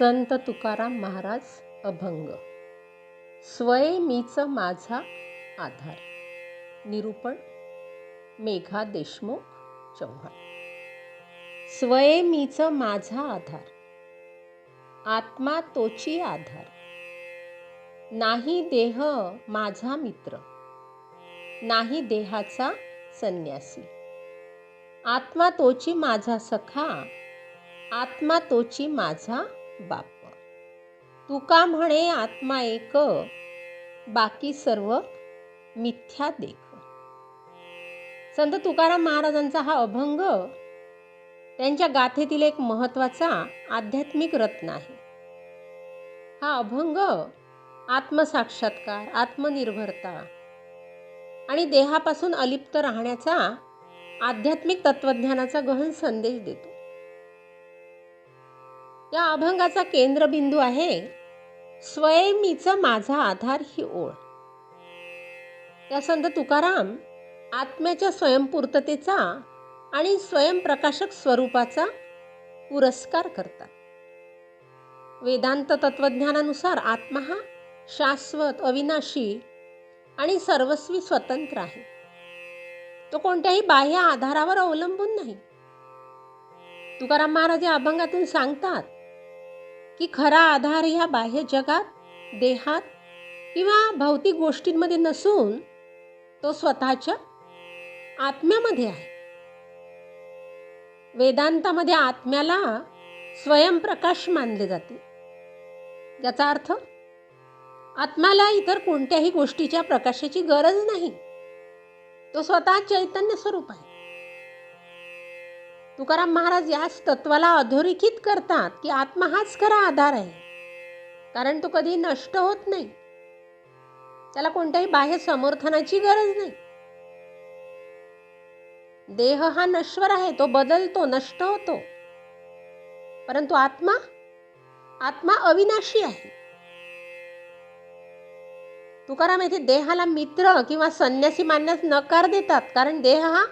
संत तुकाराम महाराज अभंग. स्वय मीच माझा आधार. निरूपण मेघा देशमुख चव्हाण स्वय मीच माझा आधार. आत्मा तोची आधार. नाही देह माझा मित्र. नाही देहाचा संन्यासी. आत्मा तोची माझा सखा. आत्मा तोची माझा बाप. तुका म्हणे आत्मा एक बाकी सर्व मिथ्या देख. संत तुकाराम महाराजांचा हा अभंग त्यांच्या गाथेतील एक महत्त्वाचा आध्यात्मिक रत्न आहे. हा अभंग आत्मसाक्षात्कार आत्मनिर्भरता आणि देहापासून अलिप्त राहण्याचा आध्यात्मिक तत्वज्ञानाचा गहन संदेश देतो. या अभंगाचा केंद्रबिंदू आहे स्वयमीचा माझा आधार ही ओळ. या संत तुकाराम आत्म्याच्या स्वयंपूर्ततेचा आणि स्वयंप्रकाशक स्वरूपाचा पुरस्कार करतात. वेदांत तत्वज्ञानानुसार आत्मा हा शाश्वत अविनाशी आणि सर्वस्वी स्वतंत्र आहे. तो कोणत्याही बाह्य आधारावर अवलंबून नाही. तुकाराम महाराज या अभंगातून सांगतात की खरा आधार ह्या बाह्य जगात देहात किंवा भौतिक गोष्टींमध्ये नसून तो स्वतःच्या आत्म्यामध्ये आहे. वेदांतामध्ये आत्म्याला स्वयंप्रकाश मानले जाते. याचा अर्थ आत्म्याला इतर कोणत्याही गोष्टीच्या प्रकाशाची गरज नाही. तो स्वतः चैतन्य स्वरूप आहे. तुकाराम महाराज याच तत्वाला अधोरेखित करतात की आत्मा हाच खरा आधार आहे. कारण तो कधी नष्ट होत नाही. त्याला कोणत्याही बाह्य समर्थनाची गरज नाही. देह हा नश्वर आहे तो बदलतो नष्ट होतो. परंतु आत्मा आत्मा अविनाशी आहे. तुकाराम येथे देहाला मित्र किंवा संन्यासी मानण्यास नकार देतात कारण देह हा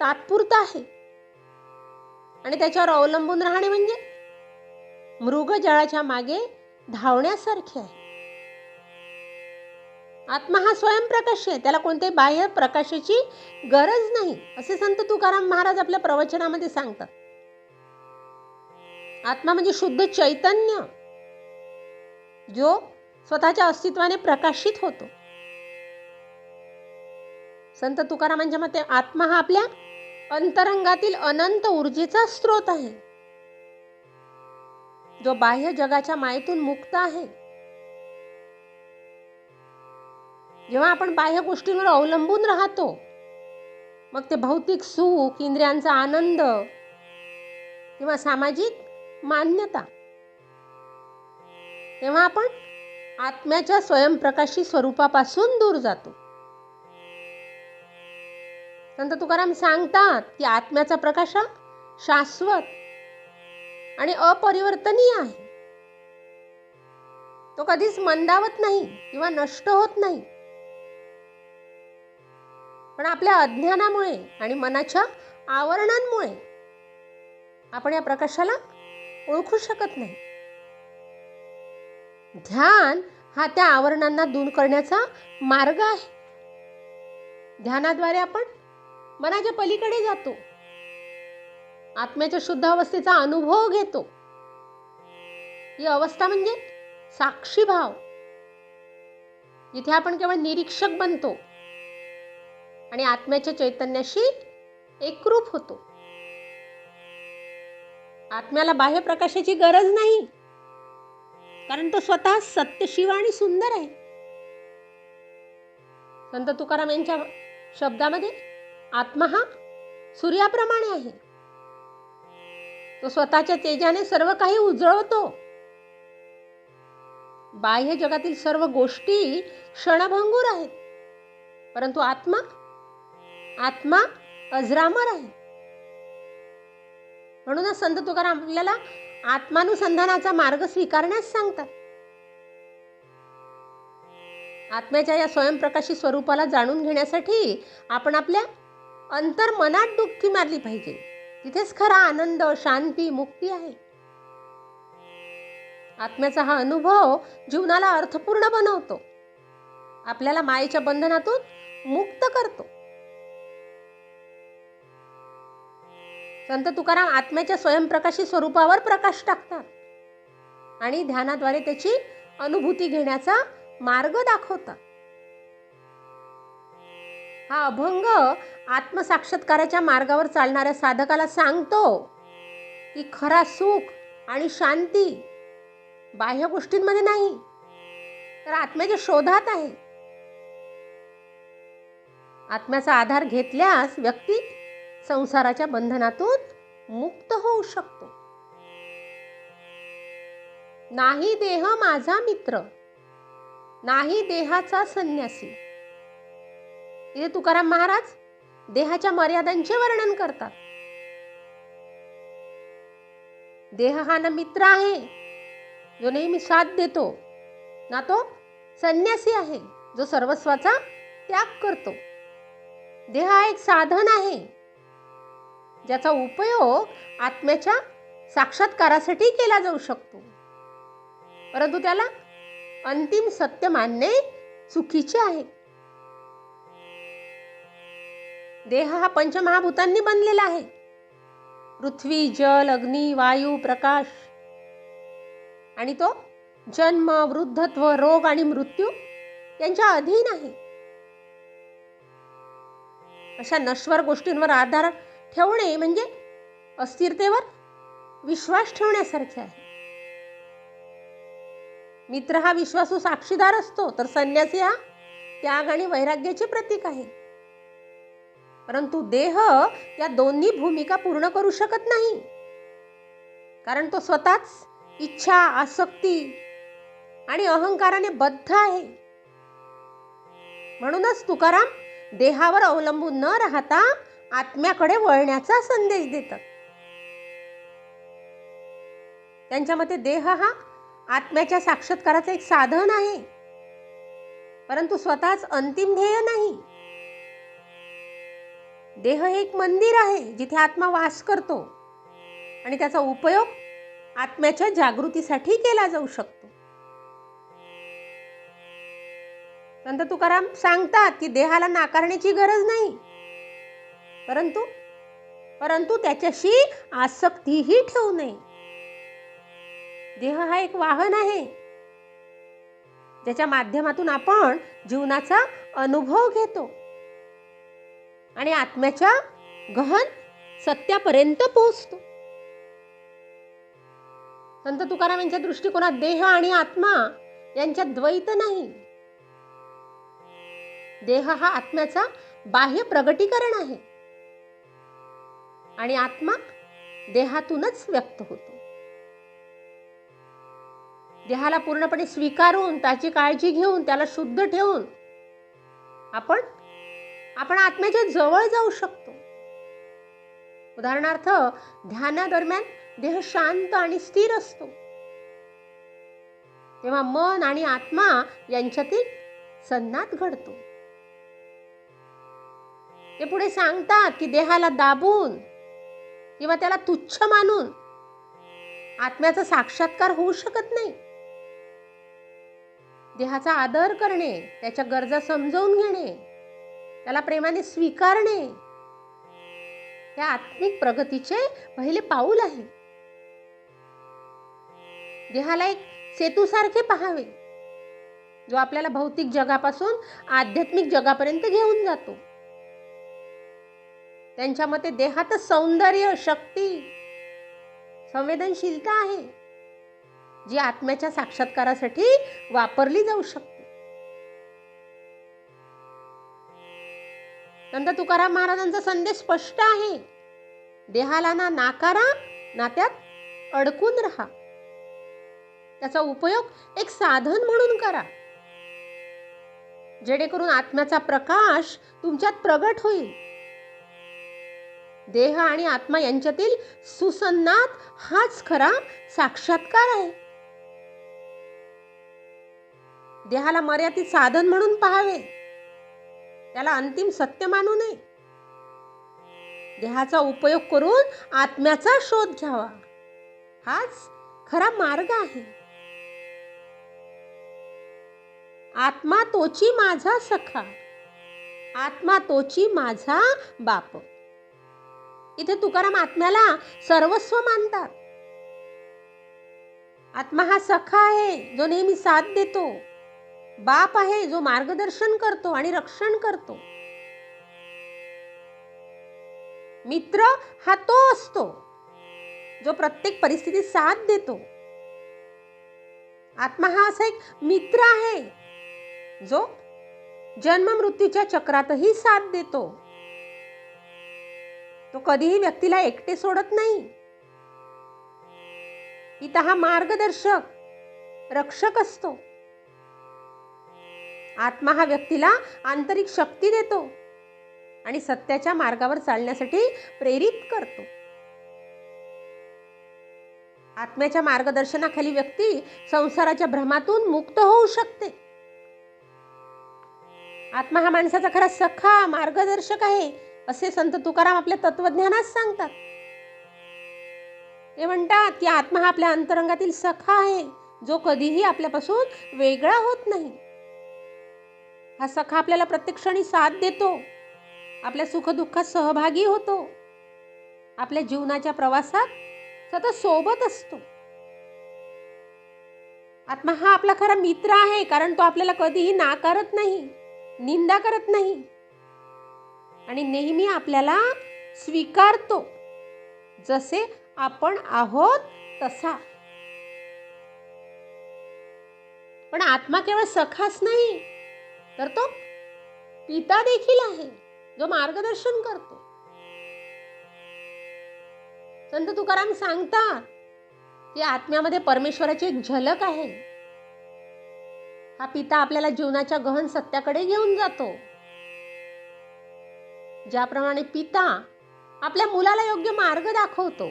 तात्पुरता आहे. आणि त्याच्यावर अवलंबून राहणे म्हणजे? मृग जळाच्या मागे धावण्यासारखे आहे. आत्मा हा स्वयंप्रकाश आहे. त्याला कोणत्याही बाह्य प्रकाशाची गरज नाही. असे संत तुकाराम महाराज आपल्या प्रवचनामध्ये सांगतात. आत्मा म्हणजे शुद्ध चैतन्य जो स्वतःच्या अस्तित्वाने प्रकाशित होतो. संत तुकारामांच्या मते आत्मा हा आपल्या अंतरंगातील अनंत ऊर्जेचा स्रोत आहे. जो बाह्य जगाच्या मायेतून मुक्त आहे. जेव्हा आपण बाह्य गोष्टींवर अवलंबून राहतो मग ते भौतिक सुख इंद्रियांचा आनंद किंवा सामाजिक मान्यता. तेव्हा आपण आत्म्याच्या स्वयंप्रकाशी स्वरूपापासून दूर जातो. संत तुकाराम सांगतात की आत्म्याचा प्रकाश हा शाश्वत आणि अपरिवर्तनीय आहे. तो कधीच मंदावत नाही किंवा नष्ट होत नाही. पण आपल्या अज्ञानामुळे आणि मनाच्या आवरणांमुळे आपण या प्रकाशाला ओळखू शकत नाही. ध्यान हा त्या आवरणांना दूर करण्याचा मार्ग आहे. ध्यानाद्वारे आपण मनाच्या पलीकडे जातो. आत्म्याच्या शुद्ध अवस्थेचा अनुभव घेतो. ही अवस्था म्हणजे साक्षी भाव जिथे आपण केवळ निरीक्षक बनतो. आणि आत्म्याच्या चैतन्याशी एकरूप होतो. आत्म्याला बाह्य प्रकाशाची गरज नाही. कारण तो स्वतः सत्यशिव आणि सुंदर आहे. संत तुकाराम यांच्या शब्दामध्ये आत्मा हा सूर्याप्रमाणे आहे. तो स्वतःच्या तेजाने सर्व काही उजळवतो. बाह्य जगातील सर्व गोष्टी क्षणभंगूर आहेत. परंतु आत्मा आत्मा अजरामर आहे. म्हणूनच संत तुकाराम आपल्याला आत्मानुसंधानाचा मार्ग स्वीकारण्यास सांगतात. आत्म्याच्या या स्वयंप्रकाशी स्वरूपाला जाणून घेण्यासाठी आपण आपल्या अंतर्मनात डुबकी मारली पाहिजे. तिथेच खरा आनंद शांती मुक्ती आहे. आत्म्याचा हा अनुभव जीवनाला अर्थपूर्ण बनवतो. आपल्याला मायेच्या बंधनातून मुक्त करतो. संत तुकाराम आत्म्याच्या स्वयंप्रकाशी स्वरूपावर प्रकाश टाकतात. आणि ध्यानाद्वारे त्याची अनुभूती घेण्याचा मार्ग दाखवतात. हा अभंग आत्मसाक्षात्काराच्या मार्गावर चालणाऱ्या साधकाला सांगतो की खरा सुख आणि शांती बाह्य गोष्टींमध्ये नाही तर आत्म्याच्या शोधात आहे. आत्म्याचा आधार घेतल्यास व्यक्ती संसाराच्या बंधनातून मुक्त होऊ शकतो. नाही देह माझा मित्र नाही देहाचा संन्यासी. इथे तुकाराम महाराज देहाच्या मर्यादांचे वर्णन करतात. देह हा ना मित्र आहे. जो नेहमी साथ देतो ना तो संन्यासी आहे जो सर्वस्वाचा त्याग करतो. देह हा एक साधन आहे ज्याचा उपयोग आत्म्याच्या साक्षात्कारासाठी केला जाऊ शकतो. परंतु त्याला अंतिम सत्य मानणे चुकीचे आहे. देह हा पंचमहाभूतांनी बनलेला आहे. पृथ्वी जल अग्नी वायू प्रकाश. आणि तो जन्म वृद्धत्व रोग आणि मृत्यू यांच्या अधीन आहे. अशा नश्वर गोष्टींवर आधार ठेवणे म्हणजे अस्थिरतेवर विश्वास ठेवण्यासारखे आहे. मित्र हा विश्वासू साक्षीदार असतो तर संन्यासी हा त्याग आणि वैराग्याचे प्रतीक आहे. परंतु देह या दोन्ही भूमिका पूर्ण करू शकत नाही. कारण तो स्वतःच इच्छा आसक्ती आणि अहंकाराने बद्ध आहे. म्हणूनच तुकाराम देहावर अवलंबून न राहता आत्म्याकडे वळण्याचा संदेश देतात. त्यांच्या मते देह हा आत्म्याच्या साक्षात्काराचं एक साधन आहे. परंतु स्वतःच अंतिम ध्येय नाही. देह हे एक मंदिर आहे जिथे आत्मा वास करतो. आणि त्याचा उपयोग आत्म्याच्या जागृतीसाठी केला जाऊ शकतो. संत तुकाराम सांगतात की देहाला नाकारण्याची गरज नाही. परंतु परंतु त्याच्याशी आसक्तीही ठेवू नये. देह हा एक वाहन आहे ज्याच्या माध्यमातून आपण जीवनाचा अनुभव घेतो. आणि आत्म्याच्या गहन सत्यापर्यंत पोहोचतो. संत तुकाराम यांच्या दृष्टिकोनात देह आणि आत्मा यांच्यात द्वैत नाही. देह हा आत्म्याचा बाह्य प्रगटीकरण आहे. आणि आत्मा देहातूनच व्यक्त होतो. देहाला पूर्णपणे स्वीकारून त्याची काळजी घेऊन त्याला शुद्ध ठेवून आपण आपण आत्म्याच्या जवळ जाऊ शकतो. उदाहरणार्थ ध्यानादरम्यान देह शांत आणि स्थिर असतो. तेव्हा मन आणि आत्मा यांच्यातील संनाद घडतो. ते पुढे सांगतात की देहाला दाबून किंवा त्याला तुच्छ मानून आत्म्याचा साक्षात्कार होऊ शकत नाही. देहाचा आदर करणे त्याच्या गरजा समजवून घेणे त्याला प्रेमाने स्वीकारणे. हे आत्मिक प्रगतीचे पहिले पाऊल आहे. देहाला एक सेतूसारखे पहावे जो आपल्याला भौतिक जगापासून आध्यात्मिक जगापर्यंत घेऊन जातो. त्यांच्या मते देहात सौंदर्य शक्ती संवेदनशीलता आहे जी आत्म्याच्या साक्षात्कारासाठी वापरली जाऊ शकते. संत तुकाराम महाराजांचा संदेश स्पष्ट आहे. देहाला ना नाकारा ना त्यात अडकून राहा. त्याचा उपयोग एक साधन म्हणून करा. जेणेकरून आत्म्याचा प्रकाश तुमच्यात प्रगट होईल. देह आणि आत्मा यांच्यातील सुसन्नात हाच खरा साक्षात्कार आहे. देहाला मर्यादित साधन म्हणून पाहावे. त्याला अंतिम सत्य मानू नये. देहाचा उपयोग करून आत्म्याचा शोध घ्यावा. हाच खरा मार्ग आहे. आत्मा तोची माझा सखा. आत्मा तोची माझा बाप. इथे तुकाराम आत्म्याला सर्वस्व मानतात. आत्मा हा सखा आहे जो नेहमी साथ देतो. बाप आहे जो मार्गदर्शन करतो आणि रक्षण करतो. मित्र हा तो असतो जो प्रत्येक परिस्थितीत साथ देतो. आत्मा हा असा एक मित्र आहे जो जन्म मृत्यूच्या चक्रातही साथ देतो. तो कधीही व्यक्तीला एकटे सोडत नाही. पिता हा मार्गदर्शक रक्षक असतो. आत्मा हा व्यक्तीला आंतरिक शक्ती देतो आणि सत्याच्या मार्गावर चालण्यासाठी प्रेरित करतो. आत्म्याच्या मार्गदर्शनाखाली व्यक्ती संसाराच्या भ्रमातून मुक्त होऊ शकते. आत्मा हा माणसाचा खरा सखा मार्गदर्शक आहे असे संत तुकाराम आपल्या तत्वज्ञानात सांगतात. ते म्हणतात की आत्मा हा आपल्या अंतरंगातील सखा आहे जो कधीही आपल्यापासून वेगळा होत नाही. हा सखा आपल्याला प्रत्येक क्षणी साथ देतो. आपल्या सुखदुःखात सहभागी होतो. आपल्या जीवनाच्या प्रवासात सतत सोबत असतो. आत्मा हा आपला खरा मित्र आहे कारण तो आपल्याला कधीही नाकारत नाही निंदा करत नाही. आणि नेहमी आपल्याला स्वीकारतो. जसे आपण आहोत तसा. पण आत्मा केवळ सखाच नाही तर तो पिता देखील आहे. जो मार्गदर्शन करतो. संत तुकाराम सांगतात की आत्म्यामध्ये परमेश्वराची एक झलक आहे. हा पिता आपल्याला जीवनाच्या गहन सत्याकडे घेऊन जातो. ज्याप्रमाणे पिता आपल्या मुलाला योग्य मार्ग दाखवतो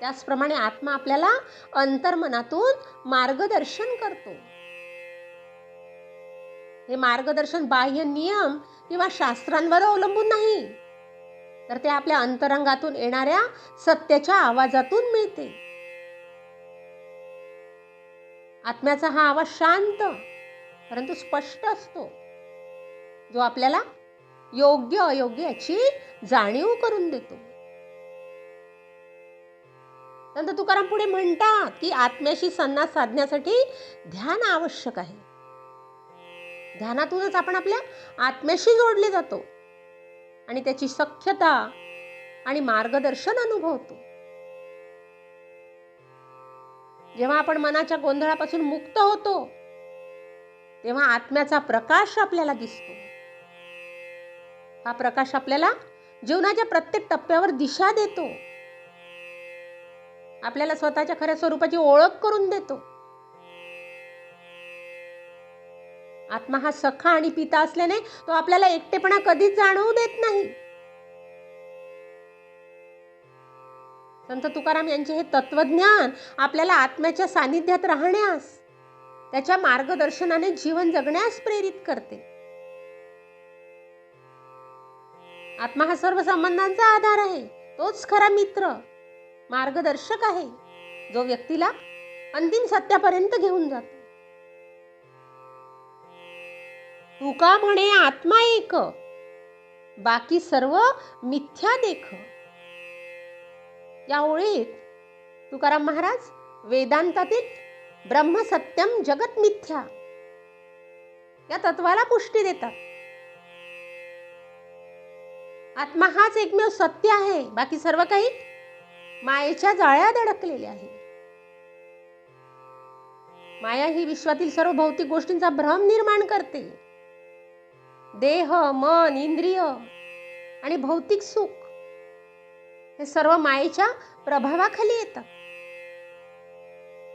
त्याचप्रमाणे आत्मा आपल्याला अंतर्मनातून मार्गदर्शन करतो. हे मार्गदर्शन बाह्य नियम किंवा शास्त्रांवर अवलंबून नाही. तर ते आपल्या अंतरंगातून येणाऱ्या सत्याच्या आवाजातून मिळते. आत्म्याचा हा आवाज शांत परंतु स्पष्ट असतो. जो आपल्याला योग्य अयोग्य याची जाणीव करून देतो. नंतर तुकाराम पुढे म्हणतात की आत्म्याशी संवाद साधण्यासाठी ध्यान आवश्यक आहे. ध्यानातूनच आपण आपल्या आत्म्याशी जोडले जातो. आणि त्याची सख्यता आणि मार्गदर्शन अनुभवतो. जेव्हा आपण मनाच्या गोंधळापासून मुक्त होतो तेव्हा आत्म्याचा प्रकाश आपल्याला दिसतो. हा प्रकाश आपल्याला जीवनाच्या प्रत्येक टप्प्यावर दिशा देतो. आपल्याला स्वतःच्या खऱ्या स्वरूपाची ओळख करून देतो. आत्मा हा सखा आणि पिता असल्याने तो आपल्याला एकटेपणा कधीच जाणवू देत नाही. संत तुकाराम यांचे हे तत्वज्ञान आपल्याला आत्म्याच्या सानिध्यात राहण्यास त्याच्या मार्गदर्शनाने जीवन जगण्यास प्रेरित करते. आत्मा हा सर्व संबंधांचा आधार आहे. तोच खरा मित्र मार्गदर्शक आहे जो व्यक्तीला अंतिम सत्यापर्यंत घेऊन जातो. तुका म्हणे आत्मा एक? बाकी सर्व मिथ्या देख. या ओळीत तुकाराम महाराज वेदांतातील ब्रह्मसत्यम जगत मिथ्या या तत्वाला पुष्टी देतात. आत्मा हाच एकमेव सत्य आहे. बाकी सर्व काही मायेच्या जाळ्यात अडकलेले आहे. माया ही विश्वातील सर्व भौतिक गोष्टींचा भ्रम निर्माण करते. देह मन इंद्रिय आणि भौतिक सुख हे सर्व मायेच्या प्रभावाखाली येतात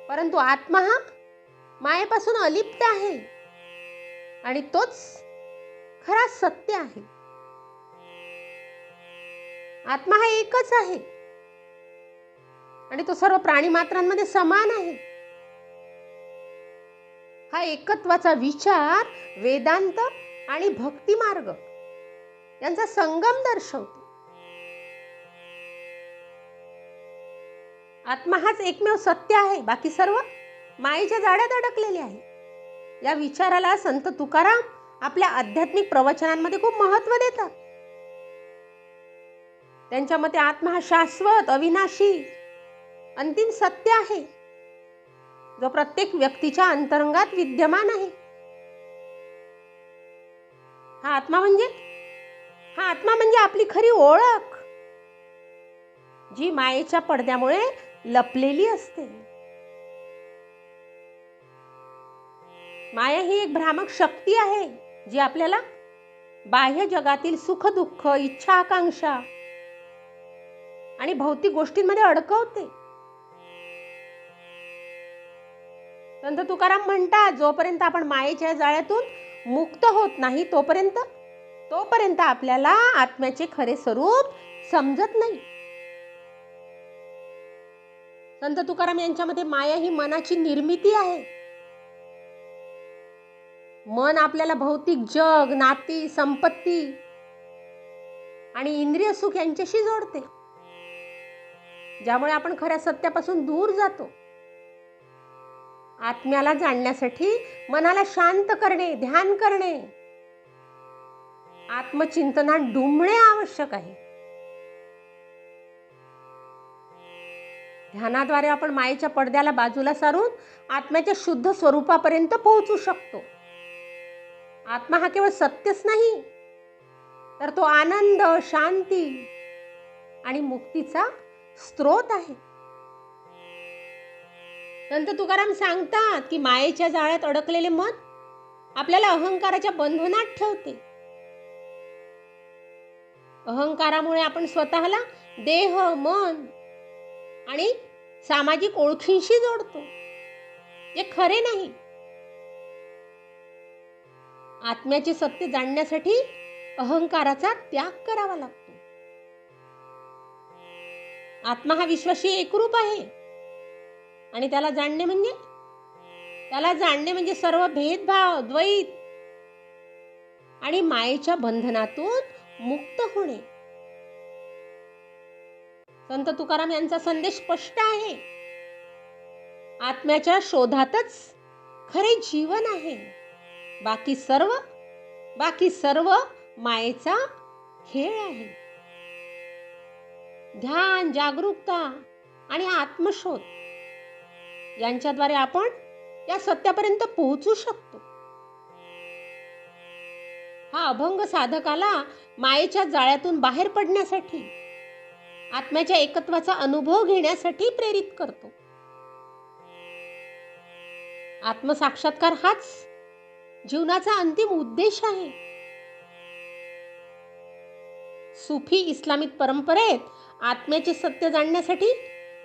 परंतु आत्मा हा मायेपासून अलिप्त आहे आणि तोच खरा सत्य आहे. आत्मा हा एकच आहे आणि तो सर्व प्राणी मात्रांमध्ये समान आहे. हा एकत्वाचा विचार वेदांत आणि भक्तिमार्ग. यांचा संगम दर्शवतो. आत्मा हाच एकमेव सत्य आहे. बाकी सर्व मायेच्या जाड्यात अडकलेले आहे. या विचाराला संत तुकाराम आपल्या आध्यात्मिक प्रवचनांमध्ये खूप महत्त्व देतात. त्यांच्या मते आत्मा हा शाश्वत अविनाशी अंतिम सत्य आहे. जो प्रत्येक व्यक्तीच्या अंतरंगात विद्यमान आहे. हा आत्मा म्हणजे? हा आत्मा म्हणजे आपली खरी ओळख. जी मायेच्या पडद्यामुळे लपलेली असते. माया ही एक भ्रामक शक्ती आहे जी आपल्याला बाह्य जगातील सुख दुःख इच्छा आकांक्षा आणि भौतिक गोष्टींमध्ये अडकवते. संत तुकाराम म्हणतात जोपर्यंत आपण मायेच्या जाळ्यातून मुक्त होत नाही तोपर्यंत तोपर्यंत आपल्याला आत्म्याचे खरे स्वरूप समजत नाही. संत तुकाराम यांच्यामध्ये माया ही मनाची निर्मिती आहे. मन आपल्याला भौतिक जग नाती संपत्ती आणि इंद्रिय सुख यांच्याशी जोडते. ज्यामुळे आपण खऱ्या सत्यापासून दूर जातो. आत्म्याला जाणण्यासाठी मनाला शांत करणे ध्यान करणे. आत्मचिंतनात डुंबणे आवश्यक आहे. ध्यानाद्वारे आपण मायेच्या पडद्याला बाजूला सारून आत्म्याच्या शुद्ध स्वरूपापर्यंत पोहोचू शकतो. आत्मा हा केवळ सत्यच नाही तर तो आनंद शांती आणि मुक्तीचा स्रोत आहे. संत तुकाराम सांगतात की मायेच्या जाळ्यात अडकलेले मन आपल्याला अहंकाराच्या बंधनात ठेवते. अहंकारामुळे आपण स्वतःला देह मन आणि सामाजिक ओळखींशी जोडतो. जे खरे नाही. आत्म्याचे सत्य जाणण्यासाठी अहंकाराचा त्याग करावा लागतो. आत्मा हा विश्वाशी एकरूप आहे. आणि त्याला जाणणे म्हणजे? त्याला जाणणे म्हणजे सर्व भेदभाव द्वैत आणि मायेच्या बंधनातून मुक्त होणे. संत तुकाराम यांचा संदेश स्पष्ट आहे. आत्म्याच्या शोधातच खरे जीवन आहे. बाकी सर्व बाकी सर्व मायेचा खेळ आहे. ध्यान जागरूकता आणि आत्मशोध यांच्याद्वारे आपण या सत्यापर्यंत पोहोचू शकतो. हा अभंग साधकाला मायेच्या जाळ्यातून बाहेर पडण्यासाठी आत्म्याच्या एकत्वाचा अनुभव घेण्यासाठी प्रेरित करतो. आत्मसाक्षात्कार हाच जीवनाचा अंतिम उद्देश आहे. सुफी इस्लामिक परंपरेत आत्म्याचे सत्य जाणण्यासाठी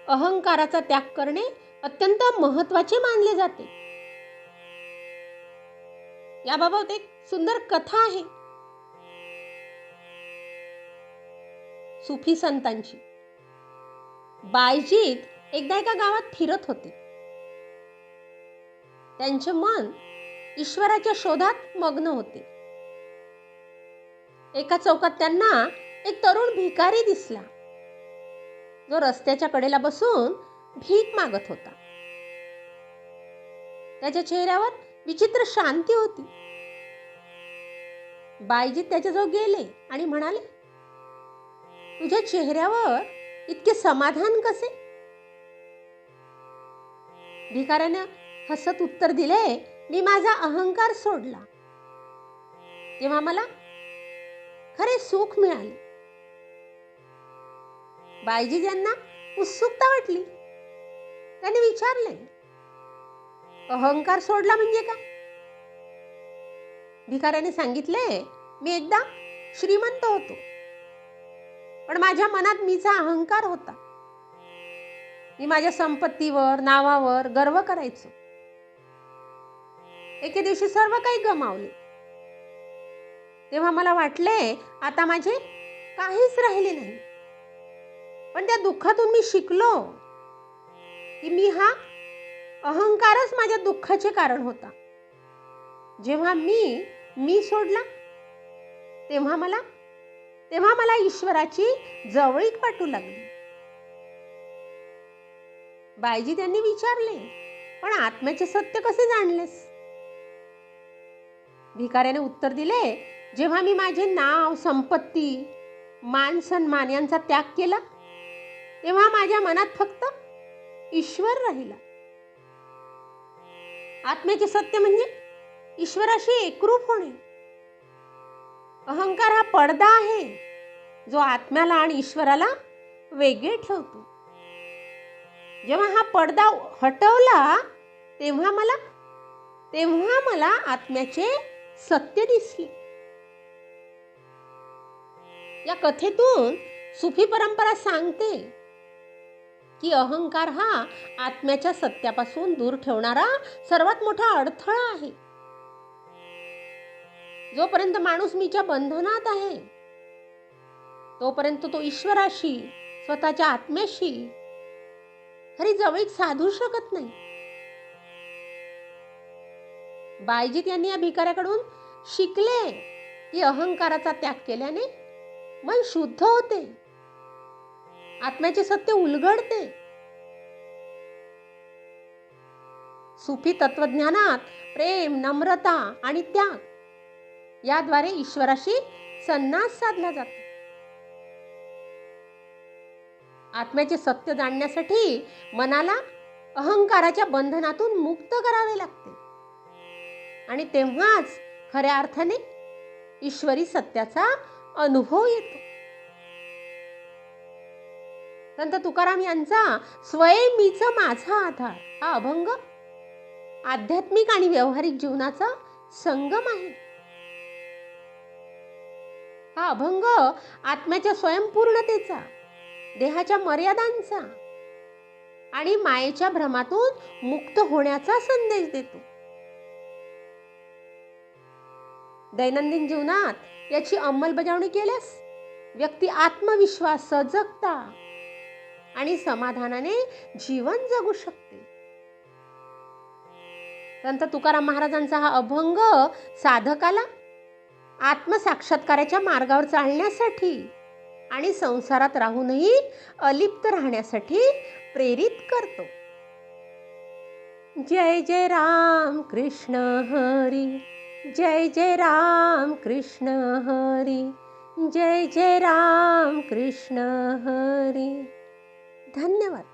अहंकाराचा त्याग करणे अत्यंत महत्त्वाचे मानले जाते. याबाबत एक सुंदर कथा आहे. सुफी संतांची. बायजीत एकदा एका गावात फिरत होते. त्यांचे मन ईश्वराच्या शोधात मग्न होते. एका चौकात त्यांना एक तरुण भिकारी दिसला. जो रस्त्याच्या कडेला बसून भीक मागत होता. त्याच्या चेहऱ्यावर विचित्र शांती होती. बायजी त्याच्याजवळ गेले आणि म्हणाले तुझ्या चेहऱ्यावर इतके समाधान कसे? भिकाऱ्याने हसत उत्तर दिले मी माझा अहंकार सोडला. तेव्हा मला खरे सुख मिळाले. बायजी यांना उत्सुकता वाटली. त्याने विचारले अहंकार सोडला म्हणजे काय? भिकाऱ्याने सांगितले मी एकदा श्रीमंत होतो पण माझ्या मनात मीचा अहंकार होता. मी माझ्या संपत्तीवर नावावर गर्व करायचो. एके दिवशी सर्व काही गमावले. तेव्हा मला वाटले आता माझे काहीच राहिले नाही. पण त्या दुःखातून मी शिकलो. की मी हा अहंकारच माझ्या दुःखाचे कारण होता. जेव्हा मी मी सोडला तेव्हा मला तेव्हा मला ईश्वराची जवळीक वाटू लागली. बायजी त्यांनी विचारले पण आत्म्याचे सत्य कसे जाणलेस? भिकाऱ्याने उत्तर दिले जेव्हा मी माझे नाव संपत्ती मान सन्मान यांचा त्याग केला तेव्हा माझ्या मनात फक्त ईश्वर राहिला. आत्म्याचे सत्य म्हणजे ईश्वराशी एकरूप होणे. अहंकार हा पडदा आहे जो आत्म्याला आणि ईश्वराला वेगळे ठेवतो. जेव्हा हा पडदा हटवला तेव्हा मला तेव्हा मला आत्म्याचे सत्य दिसले. या कथेतून सुफी परंपरा सांगते की अहंकार हा आत्म्याच्या सत्यापासून दूर ठेवणारा सर्वात मोठा अडथळा आहे. जोपर्यंत माणूस मीच्या बंधनात आहे तोपर्यंत तो ईश्वराशी स्वतःच्या आत्म्याशी खरी जवळीक साधू शकत नाही. बायजीत यांनी या भिकाऱ्याकडून शिकले की अहंकाराचा त्याग केल्याने मन शुद्ध होते. आत्म्याचे सत्य उलगडते. सुफी तत्वज्ञानात प्रेम नम्रता आणि त्याग याद्वारे ईश्वराशी संन्यास साधला जातो. आत्म्याचे सत्य जाणण्यासाठी मनाला अहंकाराच्या बंधनातून मुक्त करावे लागते. आणि तेव्हाच खऱ्या अर्थाने ईश्वरी सत्याचा अनुभव येतो. संत तुकाराम यांचा स्वयं माझा आधार. हा अभंग आध्यात्मिक आणि व्यावहारिक जीवनाचा संगम आहे. हा अभंग आत्म्याच्या स्वयंपूर्णतेचा देहाच्या मर्यादांचा आणि मायेच्या भ्रमातून मुक्त होण्याचा संदेश देतो. दैनंदिन जीवनात याची अंमलबजावणी केल्यास व्यक्ती आत्मविश्वास सजगता आणि समाधानाने जीवन जगू शकते. संत तुकाराम महाराजांचा हा अभंग साधकाला आत्मसाक्षात्काराच्या मार्गावर चालण्यासाठी आणि संसारात राहूनही अलिप्त राहण्यासाठी प्रेरित करतो. जय जय राम कृष्ण हरी जय जय राम कृष्ण हरी जय जय राम कृष्ण हरी. धन्यवाद